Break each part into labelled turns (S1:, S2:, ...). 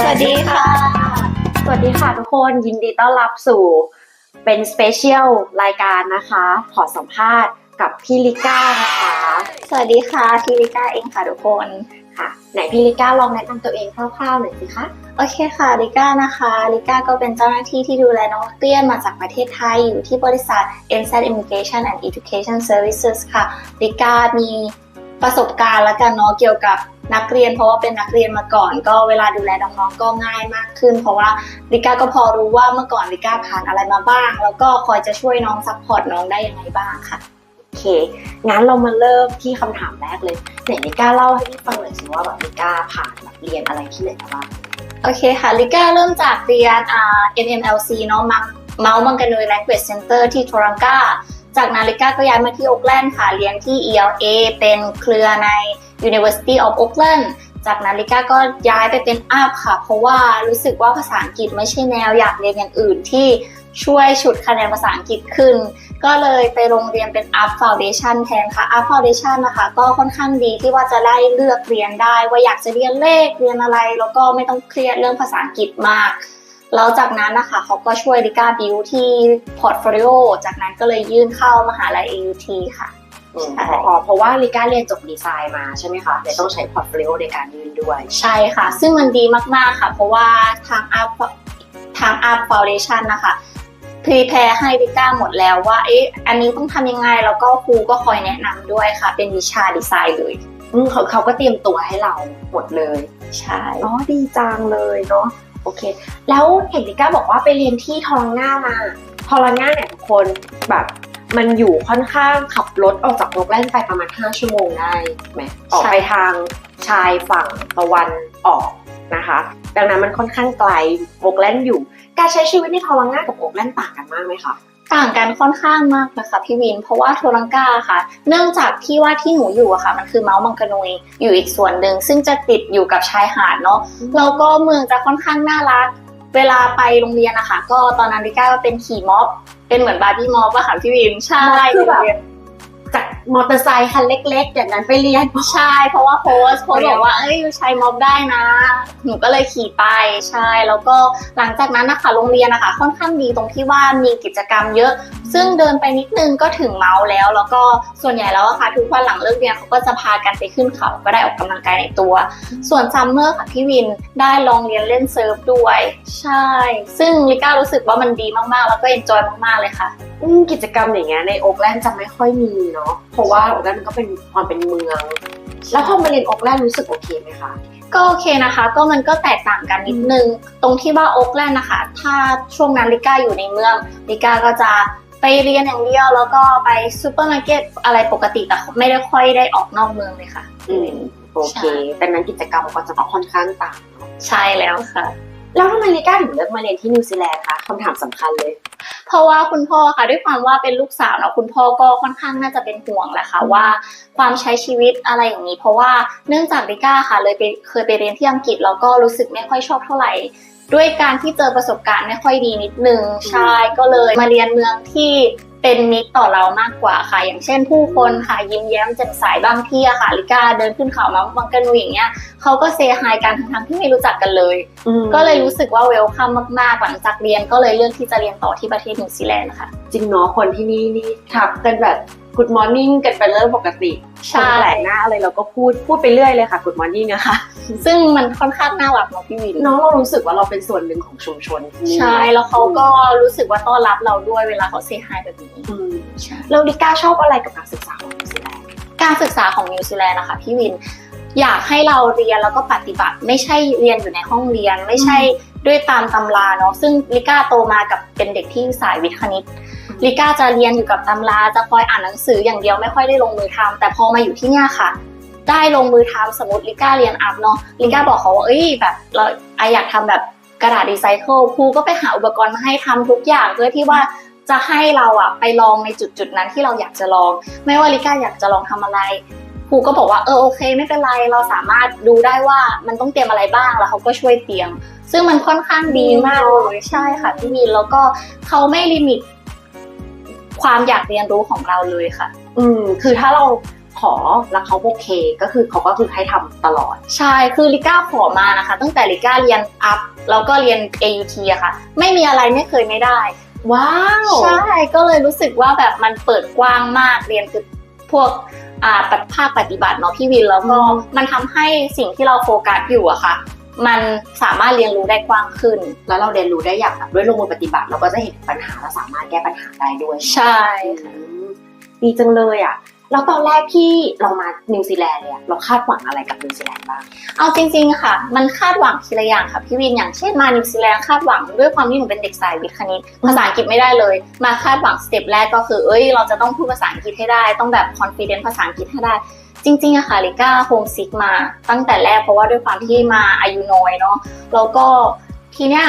S1: สวัสดีค่ะ
S2: สวัสดีค่ะทุกคนยินดีต้อนรับสู่เป็นสเปเชียลรายการนะคะ ขอสัมภาษณ์กับพี่ลิก้านะคะ
S1: สวัสดีค่ะทีลิก้าเองค่ะทุกคน
S2: ค่ะ ไหนพี่ลิก้าลองแนะนำตัวเองคร่าวๆหน่อยสิคะ
S1: โอเคค่ะลิก้านะคะลิก้าก็เป็นเจ้าหน้าที่ที่ดูแลน้องนักเรียนมาจากประเทศไทยอยู่ที่บริษัท n z Immigration and Education Services ค่ะลิก้ามีประสบการณ์และกันเนาะเกี่ยวกับ นักเรียน เพราะว่าเป็นนักเรียนมาก่อน ก็เวลาดูแลน้องๆก็ง่ายมากขึ้น เพราะว่าลิก้าก็พอรู้ว่าเมื่อก่อนลิก้าผ่านอะไรมาบ้าง แล้วก็คอยจะช่วยน้องซัพพอร์ตน้องได้ยังไงบ้างค่ะ
S2: โอเคงั้นเรามาเริ่มที่คำถามแรกเลยไหนลิก้าเล่าให้พี่ฟังหน่อยสิว่าแบบลิก้าผ่านแบบเรียนอะไรที่ไหนมาบ้าง
S1: โอเคค่ะลิก้าเริ่มจากเรียนอ่า NMLC เนาะมังเมาส์มังกรนุย Language Center ที่ทอรังกาจากนั้นลิก้าก็ย้ายมาที่โอ๊กแลนด์ค่ะเรียนที่ ELA เป็นเครือใน University of Oakland จากนั้นลิก้าก็ย้ายไปเป็นอัพค่ะ เพราะว่ารู้สึกว่าภาษาอังกฤษไม่ใช่แนวอยากเรียนอย่างอื่นที่ช่วยฉุดคะแนนภาษาอังกฤษขึ้น ก็เลยไปโรงเรียนเป็น Up Foundation แทนค่ะ Up Foundation นะคะ ก็ค่อนข้างดีที่ว่าจะได้เลือกเรียนได้ ว่าอยากจะเรียนเลขเรียนอะไร แล้วก็ไม่ต้องเครียดเรื่องภาษาอังกฤษมาก แล้วจากนั้นนะคะเขาก็ช่วยลิก้าบิวที่พอร์ตโฟลิโอจากนั้นก็เลยยื่นเข้ามหาลัย AUT ค่ะ
S2: อืม
S1: ใช่
S2: อ๋อเพราะว่าลิก้าเรียนจบดีไซน์มาใช่ไหมคะเลยต้องใช้พอร์ตโฟลิโอในการยื่นด้วย
S1: ใช่ค่ะ ซึ่งมันดีมากๆค่ะ เพราะว่าทาง Up ทาง Up Foundation นะคะพรีแพร์ให้ลิก้าหมดแล้วว่าเอ๊ะอันนี้ต้องทำยังไง แล้วก็ครูก็คอยแนะนำด้วยค่ะ เป็นวิชาดีไซน์เลย
S2: อืมเขาเขาก็เตรียมตัวให้เราหมดเลย
S1: ใช่
S2: อ๋อดีจังเลยเนาะโอเค แล้วเห็นลิก้าบอกว่าไปเรียนที่ทอรังง่ามาทอรังง่าเนี่ยทุกคนแบบ มันอยู่ค่อนข้างขับรถออกจากโรงแรมไปประมาณ 5 ชั่วโมงได้ไหมออกไปทางชายฝั่งตะวันออกนะคะ ดังนั้นมันค่อนข้างไกลโอกแลนด์อยู่ การใช้ชีวิตในทอรังง่ากับโอกแลนด์ต่างกันมากไหมคะ
S1: ต่างกันค่อนข้างมากนะคะพี่วิน เพราะว่าโทรังกาค่ะ เนื่องจากที่ว่าที่หนูอยู่อะค่ะ มันคือเมาส์มังกรนุยอยู่อีกส่วนหนึ่งซึ่งจะติดอยู่กับชายหาดเนาะแล้วก็เมืองจะค่อนข้างน่ารัก เวลาไปโรงเรียนอะค่ะก็ตอนนั้นดิก้าก็เป็นขี่ม็อบ เป็นเหมือนบาร์บี้ม็อบอะค่ะพี่วินใช่
S2: คือแบบจาก มอเตอร์ไซค์คันเล็ก ๆ อย่างนั้นไปเรียน
S1: ใช่เพราะว่าโพสต์โพสต์บอกว่าเอ้ยยูใช้ม็อบได้นะ หนูก็เลยขี่ไปใช่แล้วก็หลังจากนั้นนะคะโรงเรียนนะคะค่อนข้างดีตรงที่ว่ามีกิจกรรมเยอะ ซึ่งเดินไปนิดนึงก็ถึงเมาส์แล้ว แล้วก็ส่วนใหญ่แล้วอะค่ะทุกวันหลังเลิกเรียนเขาก็จะพากันไปขึ้นเขาก็ได้ออกกำลังกายในตัว ส่วนซัมเมอร์ค่ะพี่วินได้ลองเรียนเล่นเซิร์ฟด้วย ใช่ ซึ่งลิก้ารู้สึกว่ามันดีมากๆ แล้วก็เอนจอยมากๆเลยค่ะ
S2: อืมกิจกรรมอย่างเงี้ยในโอ๊กแลนด์จะไม่ค่อยมีเนาะเพราะว่าโอ๊กแลนด์มันก็เป็นความเป็นเมือง แล้วพอมาเรียนโอ๊กแลนด์รู้สึกโอเคไหมคะ
S1: ก็โอเคนะคะ ก็มันก็แตกต่างกันนิดนึง ตรงที่ว่าโอ๊กแลนด์นะคะ ถ้าช่วงนั้นลิก้าอยู่ในเมืองลิก้าก็จะไปเรียนอย่างเดียวแล้วก็ไปซูเปอร์มาร์เก็ตอะไรปกติแต่ไม่ได้ค่อยได้ออกนอกเมืองเลยค่ะ
S2: อืมโอเคแต่นั้นกิจกรรมก็จะค่อนข้างต่างเนาะ
S1: ใช่แล้วค่ะ
S2: แล้วทำไมลิก้าถึงเลือกมาเรียนที่นิวซีแลนด์คะคำถามสำคัญเลย
S1: เพราะว่าคุณพ่อค่ะด้วยความว่าเป็นลูกสาวเนาะคุณพ่อก็ค่อนข้างน่าจะเป็นห่วงแหละค่ะว่าความใช้ชีวิตอะไรอย่างนี้ เพราะว่าเนื่องจากลิก้าค่ะเลยไปเคยไปเรียนที่อังกฤษแล้วก็รู้สึกไม่ค่อยชอบเท่าไหร่ด้วยการที่เจอประสบการณ์ไม่ค่อยดีนิดนึงใช่ก็เลยมาเรียนเมืองที่ เป็นมิตรต่อเรามากกว่าค่ะ อย่างเช่นผู้คนค่ะยิ้มแย้มแจ่มใสบางที่อะค่ะลิก้าเดินขึ้นเขามาบังกันอย่างเงี้ยเขาก็เซฮายกันทั้งๆที่ไม่รู้จักกันเลย ก็เลยรู้สึกว่าเวลคัมมากๆ หลังจากเรียนก็เลยเลือกที่จะเรียนต่อที่ประเทศนิวซีแลนด์ค่ะ
S2: จริงเนาะคนที่นี่นี่ทักกันแบบ Good Morning กันเป็นเรื่องปกติ
S1: ใช่
S2: คนแปลกหน้าอะไรเราก็พูดพูดไปเรื่อยเลยค่ะ Good Morning นะคะ
S1: ซึ่งมันค่อนข้างน่ารักเนาะพี่วิน
S2: น้องเรารู้สึกว่าเราเป็นส่วนหนึ่งของชุมชนที่นี่
S1: ใช่แล้วเขาก็รู้สึกว่าต้อนรับเราด้วยเวลาเขาเซฮายแบบนี้
S2: อืม
S1: ใช่
S2: แล้วลิก้าชอบอะไรกับการศึกษาของนิวซีแลนด์
S1: การศึกษาของนิวซีแลนด์นะคะพี่วินอยากให้เราเรียนแล้วก็ปฏิบัติ ไม่ใช่เรียนอยู่ในห้องเรียนไม่ใช่ ด้วยตามตำราเนาะซึ่งลิก้าโตมากับเป็นเด็กที่สายวิทย์คณิตลิก้าจะเรียนอยู่กับตำราจะคอยอ่านหนังสืออย่างเดียวไม่ค่อยได้ลงมือทำแต่พอมาอยู่ที่เนี่ยค่ะ ได้ลงมือทำสมมติลิก้าเรียนอัพเนาะลิก้าบอกเขาว่าเอ้ยแบบเราไออยากทำแบบกระดาษรีไซเคิลครูก็ไปหาอุปกรณ์มาให้ทำทุกอย่างเพื่อที่ว่าจะให้เราอะไปลองในจุดจุดๆนั้นที่เราอยากจะลอง ไม่ว่าลิก้าอยากจะลองทำอะไร ครูก็บอกว่าเออโอเค ไม่เป็นไรเราสามารถดูได้ว่ามันต้องเตรียมอะไรบ้างแล้วเขาก็ช่วยเตรียม ซึ่งมันค่อนข้างดีมากเลยใช่ค่ะพี่วินแล้วก็เขาไม่ลิมิตความอยากเรียนรู้ของเราเลยค่ะ
S2: อืม คือถ้าเราขอแล้วเขาโอเค ก็คือเขาก็คือให้ทำตลอด
S1: ใช่ คือลิก้าขอมานะคะ ตั้งแต่ลิก้าเรียนอัพแล้วก็เรียน AUT อะค่ะ ไม่มีอะไรไม่เคยไม่ได้
S2: ว้าว
S1: ใช่ ก็เลยรู้สึกว่าแบบมันเปิดกว้างมากเรียนคือ พวกอ่าภาคปฏิบัติเนาะพี่วินแล้วก็มันทำให้สิ่งที่เราโฟกัสอยู่อะค่ะ มันสามารถเรียนรู้ได้กว้างขึ้น
S2: แล้วเราเรียนรู้ได้อย่างแบบด้วยลงมือปฏิบัติ เราก็จะเห็นปัญหาและสามารถแก้ปัญหาได้ด้วย
S1: ใช่
S2: อืมดีจังเลยอะ แล้วตอนแรกที่เรามานิวซีแลนด์เนี่ยเราคาดหวังอะไรกับนิวซีแลนด์บ้าง
S1: เอาจริงๆค่ะ มันคาดหวังทีละอย่างค่ะพี่วินอย่างเช่นมานิวซีแลนด์คาดหวังด้วยความที่หนูเป็นเด็กสายวิทย์คณิตภาษาอังกฤษไม่ได้เลย มาคาดหวังสเต็ปแรกก็คือเอ้ยเราจะต้องพูดภาษาอังกฤษให้ได้ต้องแบบคอนฟิเดนซ์ภาษาอังกฤษให้ได้จริงๆอะค่ะลิก้าโฮมซิกมาตั้งแต่แรกเพราะว่าด้วยความที่มาอายุน้อยเนาะแล้วก็ทีเนี้ย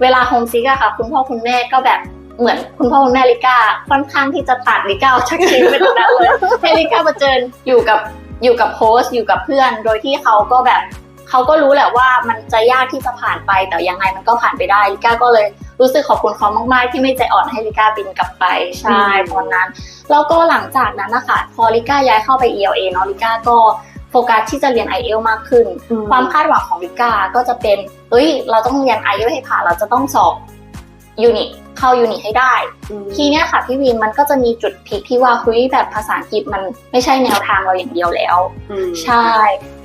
S1: เวลาโฮมซิกอะค่ะ คุณพ่อคุณแม่ก็แบบ เหมือนคุณพ่อคุณแม่ลิก้าค่อนข้างที่จะตัดลิก้าออกจากชีวิตไปตรงนั้นเลยให้ลิก้ามาเจออยู่กับอยู่กับโฮสต์อยู่กับเพื่อน โดยที่เขาก็แบบเขาก็รู้แหละว่ามันจะยากที่จะผ่านไปแต่ยังไงมันก็ผ่านไปได้ลิก้าก็เลยรู้สึกขอบคุณเขามาก ๆ ที่ไม่ใจอ่อนให้ลิก้าบินกลับไปใช่
S2: อืม
S1: ตอนนั้นแล้วก็หลังจากนั้นนะคะพอลิก้าย้ายเข้าไป ELA เนาะลิก้าก็โฟกัสที่จะเรียน i อ l มากขึ้น ความคาดหวังของลิก้าก็จะเป็นเอ้ยเราต้องเรียน i อ l ให้ผ่านเราจะต้องสอบยูนิ เข้ายูนิให้ได้
S2: อืม
S1: ทีเนี้ยค่ะพี่วินมันก็จะมีจุดพลิกที่ว่าคุยแบบภาษาอังกฤษมันไม่ใช่แนวทางเราอย่างเดียวแล้ว
S2: อืม
S1: ใช่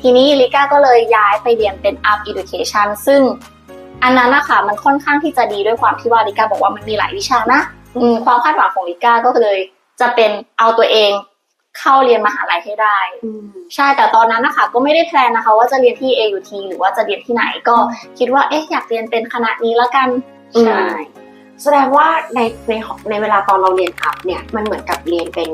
S1: ทีนี้ลิก้าก็เลยย้ายไปเรียนเป็น Up Education ซึ่งอันนั้นนะคะมันค่อนข้างที่จะดีด้วยความที่ว่าลิก้าบอกว่ามันมีหลายวิชานะอืมความคาดหวังของลิก้าก็เลยจะเป็นเอาตัวเองเข้าเรียนมหาลัยให้ได้
S2: อืม
S1: ใช่แต่ตอนนั้นนะคะก็ไม่ได้แพลนนะคะ ว่าจะเรียนที่ AUT หรือว่าจะเรียนที่ไหนก็คิดว่าเอ๊ะอยากเรียนเป็นคณะนี้แล้วกัน
S2: อืม
S1: ใช่
S2: แสดงว่าในในในเวลาตอนเราเรียนอัพเนี่ยมันเหมือนกับเรียนเป็น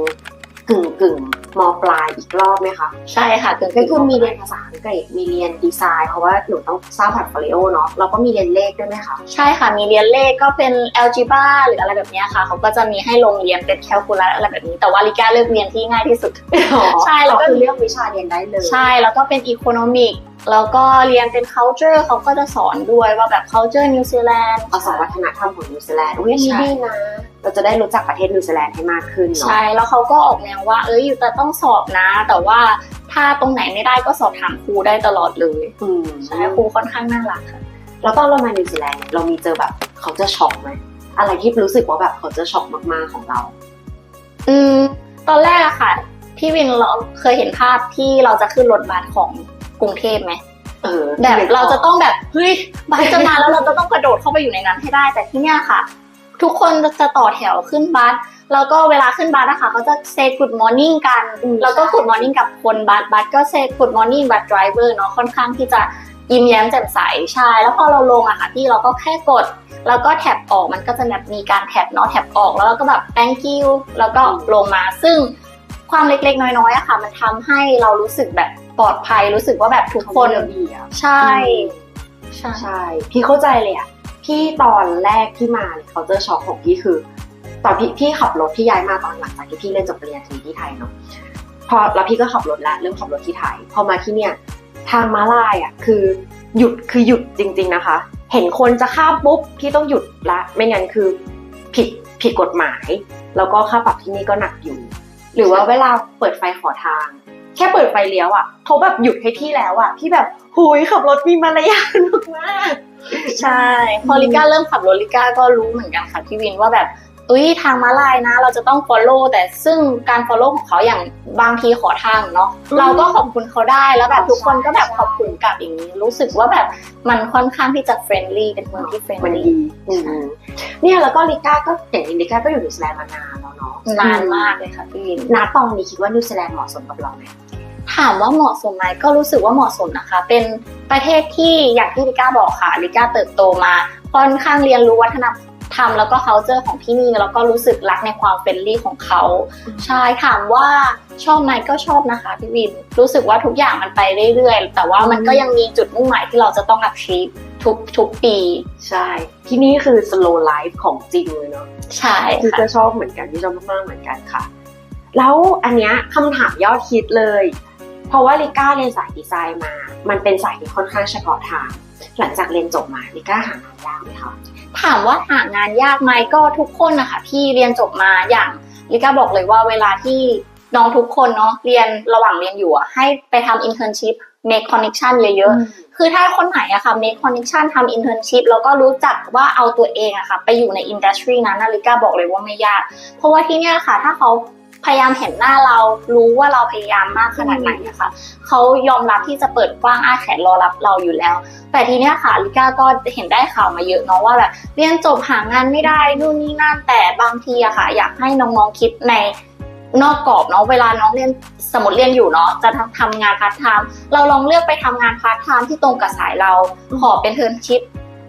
S2: กึ่งกึ่งมปลายอีกรอบไหมคะ
S1: ใช่ค่ะถึง
S2: ก็คือมีเรียนภาษาอังกฤษมีเรียนดีไซน์เพราะว่าหนูต้องสร้างพอร์ตโฟลิโอเนาะเราก็มีเรียนเลขด้วยไหมคะ
S1: ใช่ค่ะมีเรียนเลขก็เป็น algebra หรืออะไรแบบเนี้ยค่ะเขาก็จะมีให้ลงเรียนเป็น calculus อะไรแบบนี้ แต่ว่าลิก้าเลือกเรียนที่ง่ายที่สุดใช่แล้วก็
S2: คือเลือกวิชาเรียนได้เลย
S1: ใช่แล้วก็เป็น economic แล้วก็เรียนเป็น culture เขาก็จะสอนด้วยว่าแบบ culture New Zealand
S2: เอาสองวัฒนธรรมของนิวซีแลนด์อุ้ยอันนี้
S1: ใช่
S2: ดีนะเราจะได้รู้จักประเทศนิวซีแลนด์ให้มากขึ้นเนาะ
S1: ใช่ แล้วเขาก็ออกแนวว่า เอ้ยอยู่แต่ต้องสอบนะ แต่ว่าถ้าตรงไหนไม่ได้ก็สอบถามครูได้ตลอดเลย
S2: อืม
S1: ใช่ครูค่อนข้างน่ารักค่ะ
S2: แล้วตอนเรามานิวซีแลนด์เนี่ยเรามีเจอแบบเขาจะช็อกไหมอะไรที่รู้สึกว่าแบบเขาจะช็อกมากๆของเรา
S1: อืม ตอนแรกอะค่ะพี่วินเราเคยเห็นภาพที่เราจะขึ้นรถบัสของ กรุงเทพไหม
S2: เออ
S1: แบบเราจะต้องแบบเฮ้ยบัสจะมาแล้วเราจะต้องกระโดดเข้าไปอยู่ในนั้นให้ได้แต่ที่เนี้ยค่ะ ทุกคนจะต่อแถวขึ้นบัสแล้วก็เวลาขึ้นบัสนะคะเขาจะ say good morning กัน
S2: อืม
S1: แล้วก็ good morning กับคนบัสบัสก็ say good morning บัส driver เนาะค่อนข้างที่จะยิ้มแย้มแจ่มใสใช่แล้วพอเราลงอะค่ะพี่เราก็แค่กด แล้วก็แท็บออกมันก็จะแบบมีการแท็บเนาะแท็บออกแล้วเราก็แบบ thank you แล้วก็ลงมาซึ่งความเล็กๆ น้อยๆอะค่ะ มันทำให้เรารู้สึกแบบ ปลอดภัยรู้สึกว่าแบบทุกคน
S2: ระเบียบ
S1: ใช่ใช่
S2: ใช่ พี่เข้าใจเลยอะพี่ตอนแรกที่มาเนี่ยเขาเจอช็อกของพี่คือ ตอนพี่พี่ขับรถพี่ย้ายมาตอนหลังจากที่พี่เรียนจบปริญญาตรีที่ไทยเนาะพอแล้วพี่ก็ขับรถแล้วเริ่มขับรถที่ไทย พอมาที่เนี่ยทางม้าลายอะคือหยุดคือหยุดจริง ๆนะคะ เห็นคนจะข้ามปุ๊บพี่ต้องหยุดละ ไม่งั้นคือผิดผิดกฎหมาย แล้วก็ค่าปรับที่นี่ก็หนักอยู่ หรือว่าเวลาเปิดไฟขอทาง แค่เปิดไฟเลี้ยวอะเขาแบบหยุดให้พี่แล้วอะพี่แบบหุยขับรถมีมารยาทมากๆ
S1: ใช่พอลิก้าเริ่มขับรถลิก้าก็รู้เหมือนกันค่ะพี่วินว่าแบบอุ้ยทางม้าลายนะ เราจะต้อง follow แต่ซึ่งการ follow ของเขาอย่างบางทีขอทางเนาะ
S2: อืม
S1: เราก็ขอบคุณเขาได้แล้วแบบ
S2: ใช่
S1: ทุกคนก็แบบ
S2: ใช่
S1: ขอบคุณกลับอย่างนี้ รู้สึกว่าแบบมันค่อนข้างที่จะ friendly เป็นเมืองที่
S2: มัน
S1: friendly
S2: ดีอืมเนี่ยแล้วก็ลิก้าก็อย่างนี้ลิก้าก็อยู่นิวซีแลนด์มานานแล้วเนาะ
S1: นานมากเลยค่ะพี่วิน
S2: ณตอนนี้คิดว่านิวซีแลนด์เหมาะสมกับเราไหม
S1: ถามว่าเหมาะสมไหมก็รู้สึกว่าเหมาะสมนะคะ เป็นประเทศที่อย่างที่ลิก้าบอกค่ะลิก้าเติบโตมาค่อนข้างเรียนรู้วัฒนธรรมแล้วก็ culture ของที่นี่แล้วก็รู้สึกรักในความเฟรนลี่ของเขาใช่ถามว่าชอบไหมก็ชอบนะคะพี่วิน รู้สึกว่าทุกอย่างมันไปเรื่อยๆ แต่ว่ามันก็ยังมีจุดมุ่งหมายที่เราจะต้อง achieve ทุกทุกปี
S2: ใช่ ที่นี่คือ slow life ของจริงเลยเนาะ
S1: ใช่
S2: คือ
S1: ค่ะ
S2: ก็ชอบเหมือนกันที่ชอบมากๆเหมือนกันค่ะ แล้วอันเนี้ยคำถามยอดฮิตเลย เพราะว่าลิก้าเรียนสายดีไซน์มา มันเป็นสายที่ค่อนข้างเฉพาะทาง หลังจากเรียนจบมาลิก้าหางานยากไหมคะ
S1: ถามว่าหางานยากไหมก็ทุกคนนะคะที่เรียนจบมาอย่างลิก้าบอกเลยว่าเวลาที่น้องทุกคนเนาะเรียนระหว่างเรียนอยู่อะให้ไปทำ internship make connection เยอะๆ คือถ้าคนไหนอะค่ะ make connection ทำ internship แล้วก็รู้จักว่าเอาตัวเองอะค่ะ ไปอยู่ใน industry นั้นนาฬิกาบอกเลยว่าไม่ยาก เพราะว่าที่เนี่ยค่ะ ถ้าเขาพยายามเห็นหน้าเรารู้ว่าเราพยายามมากขนาดไหนอะค่ะเขายอมรับที่จะเปิดกว้างอ้าแขนรอรับเราอยู่แล้ว แต่ทีเนี้ยค่ะลิก้าก็เห็นได้ข่าวมาเยอะเนาะว่าแบบเรียนจบหางานไม่ได้นู่นนี่นั่นแต่บางทีอะค่ะ อยากให้น้องๆคิดใน นอกกรอบเนาะเวลาน้องเรียนสมมติเรียนอยู่เนาะจะทำทำงานพาร์ทไทม์เราลองเลือกไปทำงานพาร์ทไทม์ที่ตรงกับสายเรา ขอเป็นเทิร์นชิพ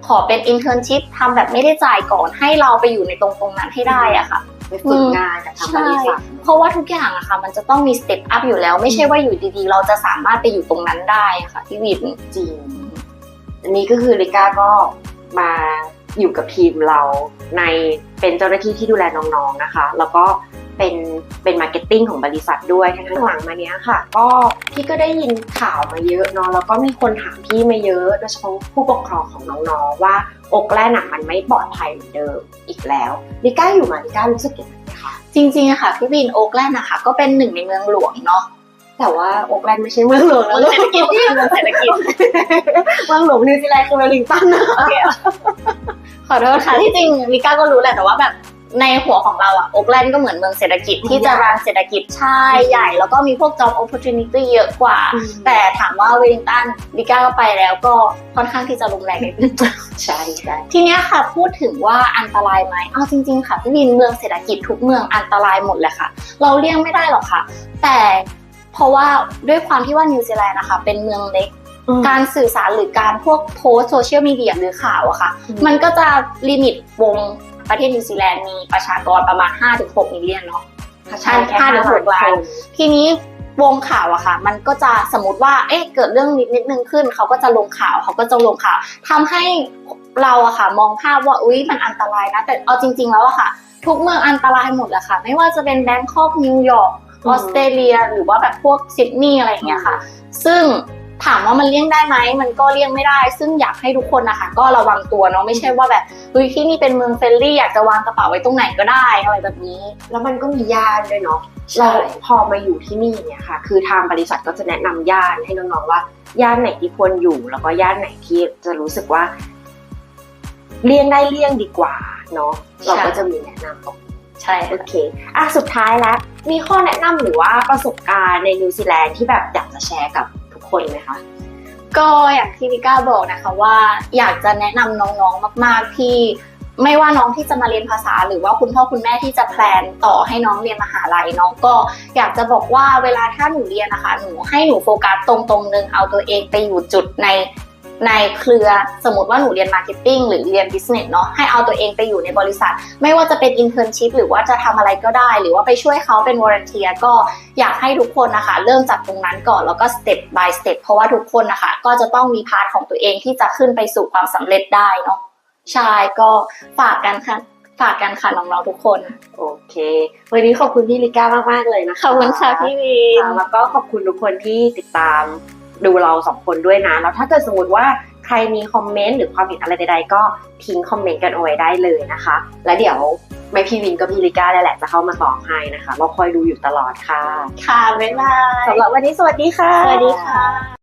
S1: ขอเป็นอินเทอร์นชิพทำแบบไม่ได้จ่ายก่อนให้เราไปอยู่ในตรงตรงๆนั้นให้ได้อะค่ะ
S2: ไปฝึกงานกับทางบริษัท
S1: เพราะว่าทุกอย่างอะค่ะ มันจะต้องมีสเต็ปอัพอยู่แล้ว ไม่ใช่ว่าอยู่ดีๆ เราจะสามารถไปอยู่ตรงนั้นได้อะค่ะพี่วิน
S2: จริง อันนี้ก็คือลิก้าก็มาอยู่กับทีมเราในเป็นเจ้าหน้าที่ที่ดูแลน้องๆนะคะ แล้วก็ เป็นเป็นมาร์เก็ตติ้งของบริษัทด้วยทั้งหลังมาเนี้ยค่ะ ก็พี่ก็ได้ยินข่าวมาเยอะเนาะแล้วก็มีคนถามพี่มาเยอะโดยเฉพาะผู้ปกครองของน้องๆว่าอกแรกหนักมันไม่ปลอดภัยเหมือนเดิมอีกแล้วลิก้าอยู่มาลิก้ารู้สึกยังไงคะ
S1: จริงๆอะค่ะพี่วินโอ๊กแลนด์นะคะก็เป็นหนึ่งในเมืองหลวงเนาะ
S2: แต่ว่าอกแรกไม่ใช่เมืองหลวง
S1: เมื
S2: นะ
S1: อง
S2: ลูก
S1: เศรษฐกิจเมืองเศรษฐกิจ
S2: เมืองหลวงนิวซีแลนด์คือเวลลิงตันนะคะ
S1: ขอโทษค่ะที่จริงลิก้าก็รู้แหละแต่ว่าแบบ ในหัวของเราอะโอ๊กแลนด์ก็เหมือนเมืองเศรษฐกิจที่จะรันเศรษฐกิจใช่ใหญ่ แล้วก็มีพวก job opportunity เยอะกว่า แต่ถามว่าเวลิงตันลิก้าก็ไปแล้วก็ค่อนข้างที่จะรุนแรงนิดนึง
S2: ใช่ใช่
S1: ทีเนี้ยค่ะพูดถึงว่าอันตรายไหมเอาจริง ๆ ค่ะพี่วินเมืองเศรษฐกิจทุกเมืองอันตรายหมดเลยค่ะ เราเลี่ยงไม่ได้หรอกค่ะ แต่เพราะว่าด้วยความที่ว่านิวซีแลนด์นะคะ เป็นเมืองเล็กการสื่อสารหรือการพวกโพสโซเชียลมีเดียหรือข่าวอะค่ะ มันก็จะลิมิตวง ประเทศนิวซีแลนด์มีประชากรประมาณ 5-6มิลเลียนเนาะ
S2: ใช่
S1: ห้าถึงหกล้านทีนี้วงข่าวอะค่ะ มันก็จะสมมติว่า เอ๊ะ เกิดเรื่องนิดนิดนึงขึ้น เขาก็จะลงข่าว เขาก็จะลงข่าวทำให้เราอะค่ะ มองภาพว่า อุ้ยมันอันตรายนะ แต่เอาจริง ๆ แล้วอะค่ะ ทุกเมืองอันตรายหมดแหละค่ะ ไม่ว่าจะเป็นแบงคอก นิวยอร์ก
S2: อื
S1: อ
S2: ม
S1: อสเตรเลีย หรือว่าแบบพวกซิดนีย์อะไรอย่างเงี้ยค่ะ ซึ่ง ถามว่ามันเลี่ยงได้ไหมมันก็เลี่ยงไม่ได้ ซึ่งอยากให้ทุกคนนะคะก็ระวังตัวเนาะไม่ใช่ว่าแบบเฮ้ยที่นี่เป็นเมืองเฟรนลี่อยากจะวางกระเป๋าไว้ตรงไหนก็ได้อะไรแบบนี้
S2: แล้วมันก็มีย่านด้วยเนาะ
S1: ใช่
S2: เราพอมาอยู่ที่นี่เนี่ยค่ะ คือทางบริษัทก็จะแนะนำย่านให้น้องๆว่าย่านไหนที่ควรอยู่ แล้วก็ย่านไหนที่จะรู้สึกว่า เลี่ยงได้เลี่ยงดีกว่าเนาะเราก็จะมีแนะนำตรง
S1: ใช่
S2: โอเคอะสุดท้ายแล้วมีข้อแนะนำหรือว่าประสบการณ์ในนิวซีแลนด์ที่แบบอยากจะแชร์กับทุก คนไหมคะ
S1: ก็อย่างที่วิก้าบอกนะคะว่าอยากจะแนะนำน้องๆมาก ๆ ที่ไม่ว่าน้องที่จะมาเรียนภาษา หรือว่าคุณพ่อคุณแม่ที่จะแพลนต่อให้น้องเรียนมหาลัยเน้องก็อยากจะบอกว่าเวลาถ้าหนูเรียนนะคะ หนูให้หนูโฟกัสตรงๆนึงเอาตัวเองไปอยู่จุดใน ในเครือสมมติว่าหนูเรียนมาร์เก็ตติ้งหรือเรียนบิสเนสเนาะให้เอาตัวเองไปอยู่ในบริษัท ไม่ว่าจะเป็นอินเทอร์นชิพหรือว่าจะทำอะไรก็ได้ หรือว่าไปช่วยเขาเป็นวอร์เนเทียก็อยากให้ทุกคนนะคะเริ่มจากตรงนั้นก่อนแล้วก็สเต็ป by สเต็ปเพราะว่าทุกคนนะคะก็จะต้องมีพาร์ทของตัวเองที่จะขึ้นไปสู่ความสำเร็จได้เนาะใช่ก็ฝากกันค่ะฝากกันค่ะน้องๆทุกคน
S2: โอเค วันนี้ขอบคุณพี่ลิก้ามากๆเลยนะคะ
S1: ขอบคุณค่ะพี่วิน
S2: ค่ะแล้วก็ขอบคุณทุกคนที่ติดตาม ดูเราสองคนด้วยนะ แล้วถ้าเกิดสมมติว่าใครมีคอมเมนต์หรือความเห็นอะไรใดๆ ก็ทิ้งคอมเมนต์กันเอาไว้ได้เลยนะคะ และเดี๋ยวไม่พี่วินก็พี่ลิก้าได้แหละจะเข้ามาตอบให้นะคะ เราคอยดูอยู่ตลอดค่ะ
S1: ค่ะบ๊ายบาย
S2: สำหรับวันนี้สวัสดีค่ะ
S1: สวัสดีค่ะ